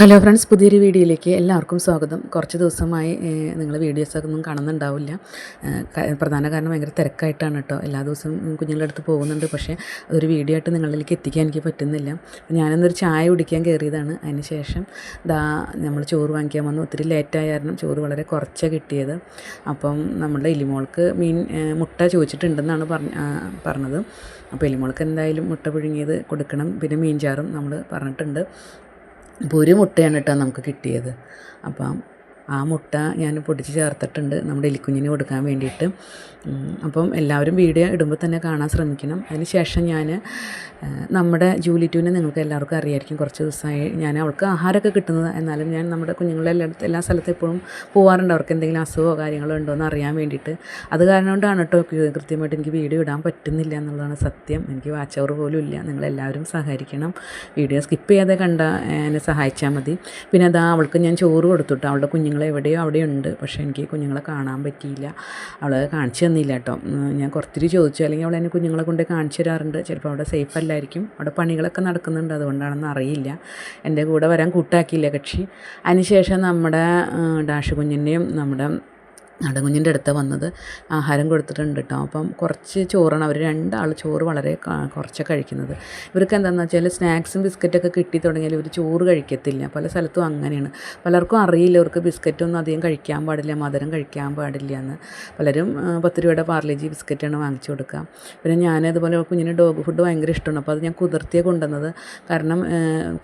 Hello friends പുതിയൊരു വീഡിയോയിലേക്ക് എല്ലാവർക്കും സ്വാഗതം. കുറച്ച് ദിവസമായി നിങ്ങൾ വീഡിയോസൊക്കെ ഒന്നും കാണുന്നുണ്ടാവില്ല. പ്രധാന കാരണം ഭയങ്കര തിരക്കായിട്ടാണ് കേട്ടോ എല്ലാ ദിവസവും കുഞ്ഞുങ്ങളുടെ അടുത്ത് പോകുന്നുണ്ട്. പക്ഷേ അതൊരു വീഡിയോ ആയിട്ട് നിങ്ങളിലേക്ക് എത്തിക്കാൻ എനിക്ക് പറ്റുന്നില്ല. ഞാനൊന്നൊരു ചായ കുടിക്കാൻ കയറിയതാണ്. അതിന് ശേഷം ദാ നമ്മൾ ചോറ് വാങ്ങിക്കാൻ വന്നു. ഒത്തിരി ലേറ്റായ കാരണം ചോറ് വളരെ കുറച്ചാണ് കിട്ടിയത്. അപ്പം നമ്മുടെ എലിമോൾക്ക് മീൻ മുട്ട ചോദിച്ചിട്ടുണ്ടെന്നാണ് പറഞ്ഞ പറഞ്ഞത്. അപ്പോൾ എലിമോൾക്ക് എന്തായാലും മുട്ട പുഴുങ്ങിയത് കൊടുക്കണം. പിന്നെ മീൻചാറും നമ്മൾ പറഞ്ഞിട്ടുണ്ട്. അപ്പോൾ കേട്ടോ നമുക്ക് കിട്ടിയത്. അപ്പം ആ മുട്ട ഞാൻ പൊടിച്ച് ചേർത്തിട്ടുണ്ട് നമ്മുടെ എലിക്കുഞ്ഞിന് കൊടുക്കാൻ വേണ്ടിയിട്ട്. അപ്പം എല്ലാവരും വീഡിയോ ഇടുമ്പോൾ തന്നെ കാണാൻ ശ്രമിക്കണം. അതിന് ശേഷം ഞാൻ നമ്മുടെ ജൂലി ടൂനെ നിങ്ങൾക്ക് എല്ലാവർക്കും അറിയായിരിക്കും. കുറച്ച് ദിവസമായി ഞാൻ അവൾക്ക് ആഹാരമൊക്കെ കിട്ടുന്നത്. എന്നാലും ഞാൻ നമ്മുടെ കുഞ്ഞുങ്ങളെ എല്ലായിടത്ത് എല്ലാ സ്ഥലത്തും എപ്പോഴും പോകാറുണ്ട് അവർക്ക് എന്തെങ്കിലും അസുഖമോ കാര്യങ്ങളോ ഉണ്ടോ എന്ന് അറിയാൻ വേണ്ടിയിട്ട്. അത് കാരണം കൊണ്ടാണ് കേട്ടോ കൃത്യമായിട്ട് എനിക്ക് വീഡിയോ ഇടാൻ പറ്റുന്നില്ല എന്നുള്ളതാണ് സത്യം. എനിക്ക് വാച്ച് പോലും ഇല്ല. നിങ്ങളെല്ലാവരും സഹകരിക്കണം. വീഡിയോ സ്കിപ്പ് ചെയ്യാതെ കണ്ട എന്നെ സഹായിച്ചാൽ മതി. പിന്നെ അതാ അവൾക്ക് ഞാൻ ചോറ് കൊടുത്തുട്ടോ അവളുടെ കുഞ്ഞുങ്ങൾ എവിടെയോ അവിടെ ഉണ്ട് പക്ഷേ എനിക്ക് കുഞ്ഞുങ്ങളെ കാണാൻ പറ്റിയില്ല. അവൾ കാണിച്ചു തന്നില്ല കേട്ടോ. ഞാൻ കുറച്ചിരി ചോദിച്ചു. അല്ലെങ്കിൽ അവൾ എന്നെ കുഞ്ഞുങ്ങളെ കൊണ്ട് കാണിച്ചു തരാറുണ്ട്. ചിലപ്പോൾ അവിടെ സേഫ് അല്ലായിരിക്കും. അവിടെ പണികളൊക്കെ നടക്കുന്നുണ്ട്. അതുകൊണ്ടാണെന്ന് അറിയില്ല. എന്റെ കൂടെ വരാൻ കൂട്ടാക്കിയില്ല കക്ഷി. അതിനുശേഷം നമ്മുടെ ഡാഷ് കുഞ്ഞിന്റെയും നമ്മുടെ നടകുഞ്ഞിന്റെ അടുത്ത് വന്നത്. ആഹാരം കൊടുത്തിട്ടുണ്ട് കേട്ടോ അപ്പം കുറച്ച് ചോറാണ്. അവർ രണ്ടാൾ ചോറ് വളരെ കുറച്ചൊക്കെ കഴിക്കുന്നത്. ഇവർക്ക് എന്താണെന്ന് വെച്ചാൽ സ്നാക്സും ബിസ്ക്കറ്റൊക്കെ കിട്ടി തുടങ്ങിയാൽ ഇവർ ചോറ് കഴിക്കത്തില്ല. പല സ്ഥലത്തും അങ്ങനെയാണ്. പലർക്കും അറിയില്ല ഇവർക്ക് ബിസ്ക്കറ്റൊന്നും അധികം കഴിക്കാൻ പാടില്ല മധുരം കഴിക്കാൻ പാടില്ല എന്ന്. പലരും പത്ത് രൂപയുടെ പാർലേജി ബിസ്ക്കറ്റാണ് വാങ്ങിച്ചു കൊടുക്കുക. പിന്നെ ഞാൻ അതുപോലെ കുഞ്ഞിന് ഡോഗ് ഫുഡ് ഭയങ്കര ഇഷ്ടമാണ്. അപ്പോൾ അത് ഞാൻ കുതിർത്തിയെ കൊണ്ടുവന്നത്. കാരണം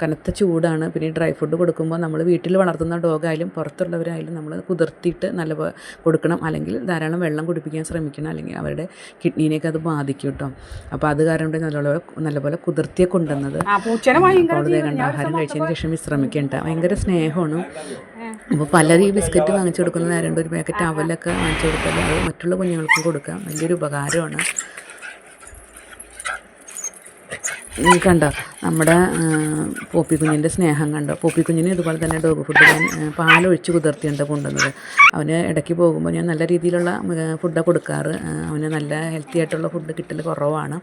കനത്ത ചൂടാണ്. പിന്നെ ഡ്രൈ ഫുഡ് കൊടുക്കുമ്പോൾ നമ്മൾ വീട്ടിൽ വളർത്തുന്ന ഡോഗായാലും പുറത്തുള്ളവരായാലും നമ്മൾ കുതിർത്തിയിട്ട് നല്ല കൊടുക്കണം. അല്ലെങ്കിൽ ധാരാളം വെള്ളം കുടിപ്പിക്കാൻ ശ്രമിക്കണം. അല്ലെങ്കിൽ അവരുടെ കിഡ്നീനെയൊക്കെ അത് ബാധിക്കും കേട്ടോ. അപ്പോൾ അത് കാരണം കൊണ്ട് നല്ലപോലെ നല്ലപോലെ കുതിർത്തിയെ കൊണ്ടുവന്നത്. അപ്പോൾ കണ്ട ആഹാരം കഴിച്ചതിന് ശേഷം വിശ്രമിക്കേണ്ട. ഭയങ്കര സ്നേഹമാണ്. അപ്പോൾ പലരും ഈ ബിസ്ക്കറ്റ് വാങ്ങിച്ചു കൊടുക്കുന്ന നേരം ഒരു പാക്കറ്റ് അവലൊക്കെ വാങ്ങിച്ചു കൊടുത്താൽ അത് മറ്റുള്ള കുഞ്ഞുങ്ങൾക്കും കൊടുക്കാം. വലിയൊരു ഉപകാരമാണ്. ഈ കണ്ടോ നമ്മുടെ പോപ്പി കുഞ്ഞിന്റെ സ്നേഹം കണ്ടോ? പോപ്പി കുഞ്ഞിന് ഇതുപോലെ തന്നെ ഡോഗ് ഫുഡ് ഞാൻ പാലൊഴിച്ച് കുതിർത്തിയുണ്ട് കൊണ്ടുവന്നത്. അവന് ഇടയ്ക്ക് പോകുമ്പോൾ ഞാൻ നല്ല രീതിയിലുള്ള ഫുഡാണ് കൊടുക്കാറ്. അവന് നല്ല ഹെൽത്തി ആയിട്ടുള്ള ഫുഡ് കിട്ടൽ കുറവാണ്.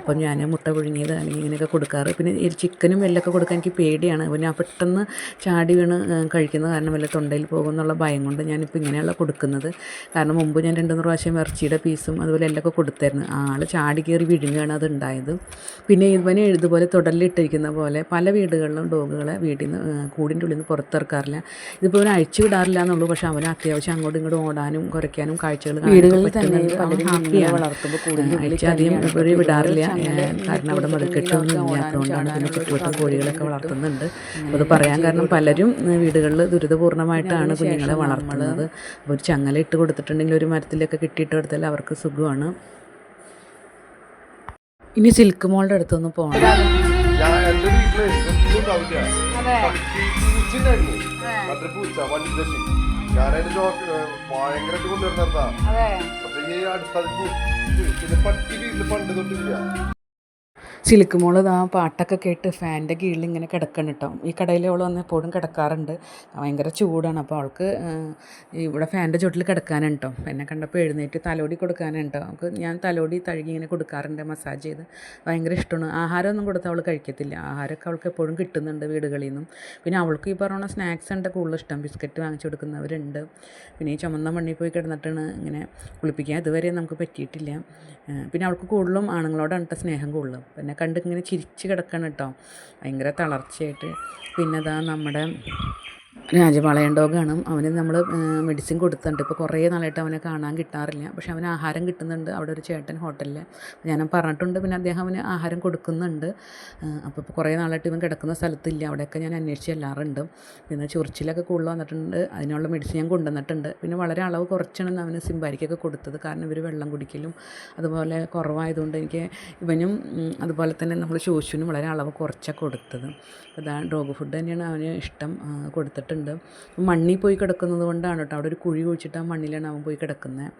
അപ്പം ഞാൻ മുട്ട പുഴുങ്ങിയത് അല്ലെങ്കിൽ ഇങ്ങനെയൊക്കെ കൊടുക്കാറ്. പിന്നെ ഈ ചിക്കനും എല്ലൊക്കെ കൊടുക്കാൻ എനിക്ക് പേടിയാണ്. ആ പെട്ടെന്ന് ചാടി വീണ് കഴിക്കുന്ന കഴിക്കുന്നത് കാരണം വല്ല തൊണ്ടയിൽ പോകുമെന്നുള്ള ഭയം കൊണ്ട് ഞാനിപ്പോൾ ഇങ്ങനെയുള്ള കൊടുക്കുന്നത്. കാരണം മുമ്പ് ഞാൻ രണ്ട് മൂന്ന് പ്രാവശ്യം ഇറച്ചിയുടെ പീസും അതുപോലെ എല്ലൊക്കെ കൊടുത്തായിരുന്നു. ആൾ ചാടി കയറി വിഴുങ്ങുകയാണ് അത് ഉണ്ടായത്. പിന്നെ ഇവന് ഇതുപോലെ തുടലിലിട്ടിരിക്കുന്ന പോലെ പല വീടുകളിലും ഡോഗുകളെ വീട്ടിൽ നിന്ന് കൂടിന്റെ ഉള്ളിൽ നിന്ന് പുറത്തിറക്കാറില്ല. ഇതിപ്പോൾ അവൻ അഴിച്ചു വിടാറില്ല എന്നുള്ളൂ പക്ഷേ അവന് അത്യാവശ്യം അങ്ങോട്ടും ഇങ്ങോട്ടും ഓടാനും കുറയ്ക്കാനും കാഴ്ചകൾ വീടുകളിൽ തന്നെ ഹാപ്പിയാണ്. വളർത്തുമ്പോൾ അഴിച്ചധികം ഇവർ വിടാറില്ല കാരണം അവിടെ മതിക്കെട്ടൊന്നും ഇല്ലാത്തതുകൊണ്ടാണ് അതിനെ ചുറ്റുവട്ടം കോഴികളൊക്കെ വളർത്തുന്നുണ്ട്. അത് പറയാൻ കാരണം പലരും വീടുകളിൽ ദുരിതപൂർണമായിട്ടാണ് കുഞ്ഞുങ്ങളെ വളർത്തുന്നത്. അപ്പോൾ ഒരു ചങ്ങല ഇട്ട് കൊടുത്തിട്ടുണ്ടെങ്കിൽ ഒരു മരത്തിലൊക്കെ കിട്ടിയിട്ട് കൊടുത്താൽ അവർക്ക് സുഖമാണ്. ഇനി സിൽക്ക് മോളുടെ അടുത്തൊന്ന് പോകണം ഭയങ്കരമായിട്ട് കൊണ്ടുവരുന്നതാ അതെ. പക്ഷെ ഈ അടുത്ത പിന്നെ പട്ടി വീട്ടിൽ പണ്ട് തൊട്ടില്ല സിൽക്ക് മോൾ ആ പാട്ടൊക്കെ കേട്ട് ഫാന്റെ കീഴിൽ ഇങ്ങനെ കിടക്കണം കേട്ടോ ഈ കടയിൽ അവൾ വന്ന് എപ്പോഴും കിടക്കാറുണ്ട്. ഭയങ്കര ചൂടാണ്. അപ്പോൾ അവൾക്ക് ഇവിടെ ഫാന്റെ ചുവട്ടിൽ കിടക്കാനാണ് കേട്ടോ എന്നെ കണ്ടപ്പോൾ എഴുന്നേറ്റ് തലോടി കൊടുക്കാനാണ് കേട്ടോ അവൾക്ക് ഞാൻ തലോടി തഴുകി ഇങ്ങനെ കൊടുക്കാറുണ്ട് മസാജ് ചെയ്ത്. ഭയങ്കര ഇഷ്ടമാണ്. ആഹാരമൊന്നും കൊടുത്താൽ അവൾ കഴിക്കത്തില്ല. ആഹാരമൊക്കെ അവൾക്ക് എപ്പോഴും കിട്ടുന്നുണ്ട് വീടുകളിൽ നിന്നും. പിന്നെ അവൾക്ക് ഈ പറഞ്ഞ സ്നാക്സ് ഉണ്ട് കൂടുതൽ ഇഷ്ടം. ബിസ്ക്കറ്റ് വാങ്ങിച്ചു കൊടുക്കുന്നവരുണ്ട്. പിന്നെ ഈ ചുമന്ന മണ്ണിൽ പോയി കിടന്നിട്ടാണ് ഇങ്ങനെ കുളിപ്പിക്കുക ഇതുവരെ നമുക്ക് പറ്റിയിട്ടില്ല. പിന്നെ അവൾക്ക് കൂടുതലും ആണുങ്ങളോടാണ് സ്നേഹം കൂടുതലും. പിന്നെ കണ്ട് ഇങ്ങനെ ചിരിച്ച് കിടക്കണം കേട്ടോ. ഭയങ്കര തളർച്ചയായിട്ട്. പിന്നെ അതാ നമ്മുടെ രാജപാളയൻ കാണും അവന് നമ്മൾ മെഡിസിൻ കൊടുത്തിട്ടുണ്ട്. ഇപ്പോൾ കുറേ നാളായിട്ട് അവനെ കാണാൻ കിട്ടാറില്ല. പക്ഷെ അവന് ആഹാരം കിട്ടുന്നുണ്ട് അവിടെ ഒരു ചേട്ടൻ ഹോട്ടലിൽ ഞാൻ പറഞ്ഞിട്ടുണ്ട് പിന്നെ അദ്ദേഹം അവന് ആഹാരം കൊടുക്കുന്നുണ്ട്. അപ്പോൾ ഇപ്പോൾ കുറേ നാളായിട്ട് ഇവൻ കിടക്കുന്ന സ്ഥലത്തില്ല. അവിടെയൊക്കെ ഞാൻ അന്വേഷിച്ച് എല്ലാറുണ്ട് പിന്നെ ചൊറിച്ചിലൊക്കെ കൂടുതൽ വന്നിട്ടുണ്ട്. അതിനുള്ള മെഡിസിൻ ഞാൻ കൊണ്ടുവന്നിട്ടുണ്ട്. പിന്നെ വളരെ അളവ് കുറച്ചാണ് അവന് സിംബാരിക്കൊക്കെ കൊടുത്തത്. കാരണം ഇവർ വെള്ളം കുടിക്കലും അതുപോലെ കുറവായതുകൊണ്ട് എനിക്ക് ഇവനും അതുപോലെ തന്നെ നമ്മൾ ശോശുവിനും വളരെ അളവ് കുറച്ചാണ് കൊടുത്തത്. അതാണ് ഡോഗ് ഫുഡ് തന്നെയാണ് അവന് ഇഷ്ടം ആ, കൊടുത്തിട്ടുണ്ട് മണ്ണിൽ പോയി കിടക്കുന്നത് കൊണ്ടാണ് കേട്ടോ. അവിടെ ഒരു കുഴി കുഴിച്ചിട്ട് ആ മണ്ണിലാണ് അവൻ പോയി കിടക്കുന്നത്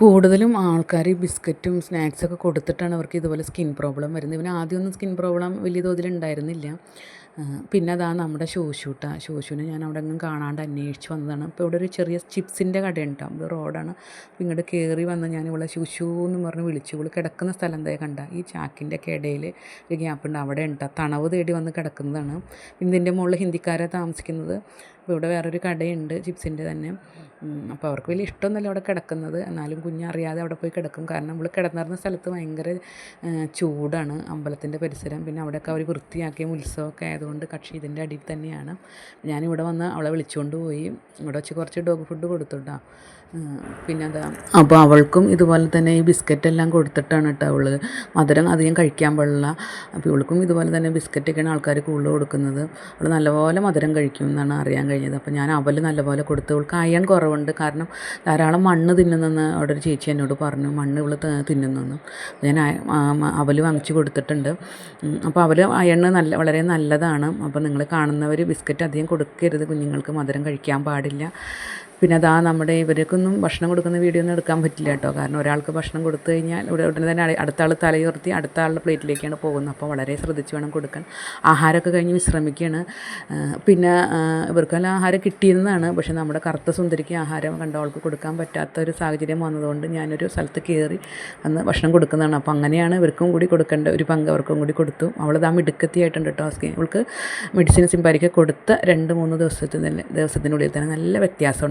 കൂടുതലും ആൾക്കാർ ബിസ്ക്കറ്റും സ്നാക്സൊക്കെ കൊടുത്തിട്ടാണ് അവർക്ക് ഇതുപോലെ സ്കിൻ പ്രോബ്ലം വരുന്നത്. ഇവന് ആദ്യമൊന്നും സ്കിൻ പ്രോബ്ലം വലിയ തോതിൽ ഉണ്ടായിരുന്നില്ല. പിന്നെ അതാ നമ്മുടെ ശോശൂട്ട. ശോശുവിനെ ഞാൻ അവിടെ എങ്ങും കാണാണ്ട് അന്വേഷിച്ച് വന്നതാണ്. അപ്പോൾ ഇവിടെ ഒരു ചെറിയ ചിപ്സിന്റെ കടയുണ്ട്. ഇത് റോഡാണ്. ഇങ്ങോട്ട് കയറി വന്ന് ഞാൻ ഇവളെ ശുശു എന്ന് പറഞ്ഞ് വിളിച്ചു. ഇവൾ കിടക്കുന്ന സ്ഥലം എന്താ കണ്ട? ഈ ചാക്കിന്റെ ഇടയിൽ ഒരു ഗ്യാപ്പുണ്ട് അവിടെ ഉണ്ട്. തണവ് തേടി വന്ന് കിടക്കുന്നതാണ്. പിന്നെ ഇതിന്റെ മുകളിൽ ഹിന്ദിക്കാരെ താമസിക്കുന്നത്. അപ്പോൾ ഇവിടെ വേറൊരു കടയുണ്ട് ചിപ്സിന്റെ തന്നെ. അപ്പോൾ അവർക്ക് വലിയ ഇഷ്ടമൊന്നുമല്ല അവിടെ കിടക്കുന്നത്. എന്നാലും കുഞ്ഞറിയാതെ അവിടെ പോയി കിടക്കും. കാരണം നമ്മൾ കിടന്നിരുന്ന സ്ഥലത്ത് ഭയങ്കര ചൂടാണ് അമ്പലത്തിന്റെ പരിസരം. പിന്നെ അവിടെയൊക്കെ അവർ വൃത്തിയാക്കിയ ഉത്സവമൊക്കെ ആയതുകൊണ്ട് കക്ഷി ഇതിന്റെ അടിയിൽ തന്നെയാണ്. ഞാനിവിടെ വന്ന് അവളെ വിളിച്ചുകൊണ്ട് പോയി. ഇവിടെ വെച്ച് കുറച്ച് ഡോഗ് ഫുഡ് കൊടുത്തുട്ടാ. പിന്നെ അതാ അപ്പോൾ അവൾക്കും ഇതുപോലെ തന്നെ ഈ ബിസ്ക്കറ്റ് എല്ലാം കൊടുത്തിട്ടാണ് കേട്ടോ അവൾ മധുരം അധികം കഴിക്കാൻ പാടില്ല. അപ്പോൾ ഇവൾക്കും ഇതുപോലെ തന്നെ ബിസ്ക്കറ്റൊക്കെയാണ് ആൾക്കാർ കൂടുതൽ കൊടുക്കുന്നത്. അവൾ നല്ലപോലെ മധുരം കഴിക്കും എന്നാണ് അറിയാൻ കഴിഞ്ഞത്. അപ്പോൾ ഞാൻ അവൽ നല്ലപോലെ കൊടുത്തു അവൾക്ക് അയൺ കുറവുണ്ട്. കാരണം ധാരാളം മണ്ണ് തിന്നുന്നെന്ന് അവിടെ ഒരു ചേച്ചി എന്നോട് പറഞ്ഞു. മണ്ണ് ഇവൾ തിന്നുന്നെന്ന്. ഞാൻ അവൽ വാങ്ങിച്ചു കൊടുത്തിട്ടുണ്ട്. അപ്പോൾ അവൽ അയണ് നല്ല വളരെ നല്ലതാണ്. അപ്പോൾ നിങ്ങൾ കാണുന്നവർ ബിസ്ക്കറ്റ് അധികം കൊടുക്കരുത്. കുഞ്ഞുങ്ങൾക്ക് മധുരം കഴിക്കാൻ പാടില്ല. പിന്നെ അതാ നമ്മുടെ ഇവർക്കൊന്നും ഭക്ഷണം കൊടുക്കുന്ന വീഡിയോ ഒന്നും എടുക്കാൻ പറ്റില്ല കേട്ടോ. കാരണം ഒരാൾക്ക് ഭക്ഷണം കൊടുത്തു കഴിഞ്ഞാൽ ഇവിടെ ഉടനെ തന്നെ അടുത്ത ആൾ തലയുയർത്തി അടുത്ത ആളുടെ പ്ലേറ്റിലേക്കാണ് പോകുന്നത്. അപ്പോൾ വളരെ ശ്രദ്ധിച്ച് വേണം കൊടുക്കാൻ. ആഹാരമൊക്കെ കഴിഞ്ഞ് വിശ്രമിക്കുകയാണ്. പിന്നെ ഇവർക്കെല്ലാം ആഹാരം കിട്ടിയിരുന്നതാണ്. പക്ഷേ നമ്മുടെ കറുത്ത സുന്ദരിക്ക് ആഹാരം കണ്ട അവൾക്ക് കൊടുക്കാൻ പറ്റാത്ത ഒരു സാഹചര്യം വന്നതുകൊണ്ട് ഞാനൊരു സ്ഥലത്ത് കയറി അന്ന് ഭക്ഷണം കൊടുക്കുന്നതാണ്. അപ്പോൾ അങ്ങനെയാണ് ഇവർക്കും കൂടി കൊടുക്കേണ്ട ഒരു പങ്ക് അവർക്കും കൂടി കൊടുത്തു. അവളത് ആ മിടുക്കത്തിയായിട്ടുണ്ട് കേട്ടോ. സ്കി അവൾക്ക് മെഡിസിൻ സിമ്പാരിക്ക കൊടുത്ത രണ്ട് മൂന്ന് ദിവസത്തിന് ദിവസത്തിനുള്ളിൽ തന്നെ നല്ല വ്യത്യാസം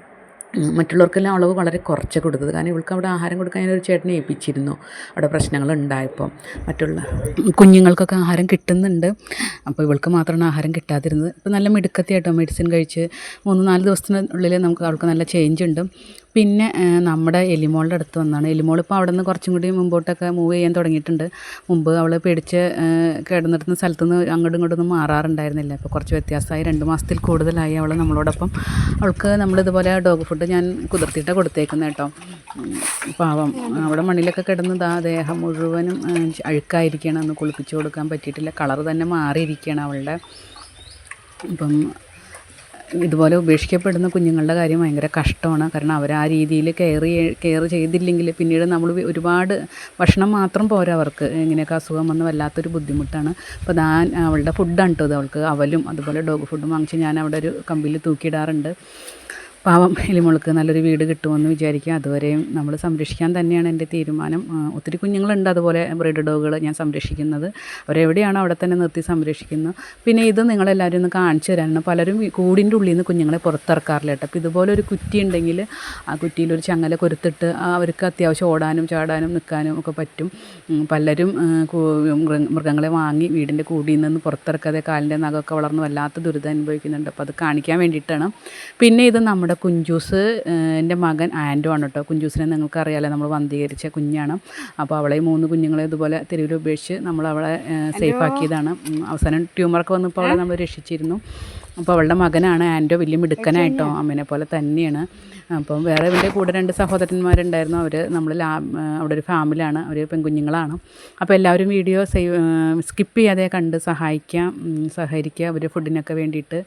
മറ്റുള്ളവർക്കെല്ലാം അളവ് വളരെ കുറച്ച് കൊടുത്തത്. കാരണം ഇവൾക്ക് അവിടെ ആഹാരം കൊടുക്കാൻ ഒരു ചേട്ടനെ ഏൽപ്പിച്ചിരുന്നു. അവിടെ പ്രശ്നങ്ങൾ ഉണ്ടായപ്പോൾ മറ്റുള്ള കുഞ്ഞുങ്ങൾക്കൊക്കെ ആഹാരം കിട്ടുന്നുണ്ട്. അപ്പോൾ ഇവൾക്ക് മാത്രമാണ് ആഹാരം കിട്ടാതിരുന്നത്. ഇപ്പോൾ നല്ല മിടുക്കത്തിയായിട്ടോ മെഡിസിൻ കഴിച്ച് മൂന്ന് നാല് ദിവസത്തിനുള്ളിൽ നമുക്ക് അവൾക്ക് നല്ല ചേഞ്ച് ഉണ്ട്. പിന്നെ നമ്മുടെ എലിമോളുടെ അടുത്ത് വന്നാണ്. എലിമോൾ ഇപ്പോൾ അവിടെ നിന്ന് കുറച്ചും കൂടി മുമ്പോട്ടൊക്കെ മൂവ് ചെയ്യാൻ തുടങ്ങിയിട്ടുണ്ട്. മുമ്പ് അവൾ പേടിച്ച് കിടന്നിടുന്ന സ്ഥലത്ത് നിന്ന് അങ്ങോട്ടും ഇങ്ങോട്ടൊന്നും മാറാറുണ്ടായിരുന്നില്ല. അപ്പോൾ കുറച്ച് വ്യത്യാസമായി രണ്ട് മാസത്തിൽ കൂടുതലായി അവൾ നമ്മളോടൊപ്പം. അവൾക്ക് നമ്മളിതുപോലെ ഡോഗ് ഫുഡ് ഞാൻ കുതിർത്തിയിട്ട് കൊടുത്തേക്കുന്നത് കേട്ടോ. പാവം. അവിടെ മണ്ണിലൊക്കെ കിടന്ന് ദാ ദേഹം മുഴുവനും അഴുക്കായിരിക്കണം ഒന്ന് കുളിപ്പിച്ച് കൊടുക്കാൻ പറ്റിയിട്ടില്ല. കളർ തന്നെ മാറിയിരിക്കുകയാണ് അവളുടെ. ഇപ്പം ഇതുപോലെ ഉപേക്ഷിക്കപ്പെടുന്ന കുഞ്ഞുങ്ങളുടെ കാര്യം ഭയങ്കര കഷ്ടമാണ്. കാരണം അവർ ആ രീതിയിൽ കെയർ കെയർ ചെയ്തില്ലെങ്കിൽ പിന്നീട് നമ്മൾ ഒരുപാട് ഭക്ഷണം മാത്രം പോരാ അവർക്ക്. ഇങ്ങനെയൊക്കെ അസുഖം വന്ന് വല്ലാത്തൊരു ബുദ്ധിമുട്ടാണ്. അപ്പോൾ ഞാൻ അവളുടെ ഫുഡാണ് കേട്ടോ അവൾക്ക് അവലും അതുപോലെ ഡോഗ് ഫുഡും വാങ്ങിച്ച് ഞാൻ അവിടെ ഒരു കമ്പിയിൽ തൂക്കിയിടാറുണ്ട്. പാവം എലിമുളക്ക് നല്ലൊരു വീട് കിട്ടുമെന്ന് വിചാരിക്കുക. അതുവരെയും നമ്മൾ സംരക്ഷിക്കാൻ തന്നെയാണ് എന്റെ തീരുമാനം. ഒത്തിരി കുഞ്ഞുങ്ങളുണ്ട് അതുപോലെ ബ്രീഡ് ഡോഗുകൾ ഞാൻ സംരക്ഷിക്കുന്നത്. അവരെവിടെയാണോ അവിടെ തന്നെ നിർത്തി സംരക്ഷിക്കുന്നു പിന്നെ ഇത് നിങ്ങളെല്ലാവരും ഒന്ന് കാണിച്ചു തരാനാണ് പലരും കൂടിന്റെ ഉള്ളിൽ നിന്ന് കുഞ്ഞുങ്ങളെ പുറത്തിറക്കാറില്ല കേട്ടോ. അപ്പോൾ ഇതുപോലെ ഒരു കുറ്റി ഉണ്ടെങ്കിൽ ആ കുറ്റിയിൽ ഒരു ചങ്ങല കൊരുത്തിട്ട് അവർക്ക് അത്യാവശ്യം ഓടാനും ചാടാനും നിൽക്കാനും ഒക്കെ പറ്റും. പലരും മൃഗങ്ങളെ വാങ്ങി വീടിന്റെ കൂടിയിൽ നിന്ന് പുറത്തിറക്കാതെ കാലിന്റെ നഖമൊക്കെ വളർന്ന് വല്ലാത്ത ദുരിതം അനുഭവിക്കുന്നുണ്ട്. അപ്പോൾ അത് കാണിക്കാൻ വേണ്ടിയിട്ടാണ്. പിന്നെ ഇത് നമ്മുടെ കുഞ്ചൂസ് എന്റെ മകൻ ആൻഡോ ആണ് കേട്ടോ. കുഞ്ചൂസിനെ നിങ്ങൾക്ക് അറിയാലോ നമ്മൾ വന്ധീകരിച്ച കുഞ്ഞാണ്. അപ്പോൾ അവളെ മൂന്ന് കുഞ്ഞുങ്ങളെ ഇതുപോലെ തെരുവിൽ ഉപേക്ഷിച്ച് നമ്മൾ അവളെ സേഫ് ആക്കിയതാണ് അവസാനം ട്യൂമറൊക്കെ വന്നപ്പോൾ അവളെ നമ്മൾ രക്ഷിച്ചിരുന്നു. അപ്പോൾ അവളുടെ മകനാണ് ആൻഡോ വലിയ മിടുക്കനായിട്ടോ അമ്മേനെ പോലെ തന്നെയാണ്. അപ്പം വേറെ ഇവന്റെ കൂടെ രണ്ട് സഹോദരന്മാരുണ്ടായിരുന്നു. അവർ നമ്മൾ ലാ അവിടെ ഒരു ഫാമിലിയാണ്. അവർ പെൺകുഞ്ഞുങ്ങളാണ്. അപ്പോൾ എല്ലാവരും വീഡിയോ സേവ് സ്കിപ്പ് ചെയ്യാതെ കണ്ട് സഹായിക്കാം സഹകരിക്കുക അവർ ഫുഡിനൊക്കെ വേണ്ടിയിട്ട്.